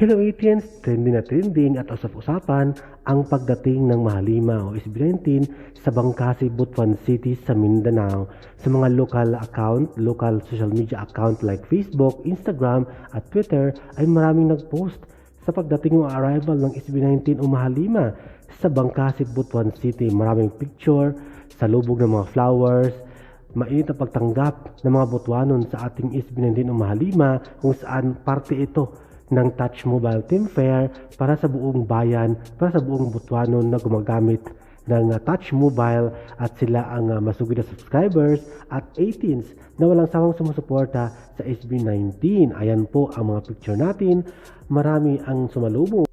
Hello Atians! Trending na trending at usap-usapan ang pagdating ng Mahalima o SB19 sa Bangkasi, Butuan City sa Mindanao. Sa mga local account, local social media account like Facebook, Instagram at Twitter ay maraming nag-post sa pagdating ng arrival ng SB19 o Mahalima sa Bangkasi, Butuan City. Maraming picture, sa lubog ng mga flowers, mainit ang pagtanggap ng mga Butuanon sa ating SB19 o Mahalima kung saan parte ito ng Touch Mobile Team Fair para sa buong bayan, para sa buong Butuanon na gumagamit ng uh, Touch Mobile at sila ang uh, masugid na subscribers at 18s na walang sawang sumusuporta sa SB19. Ayan po ang mga picture natin. Marami ang sumalubong.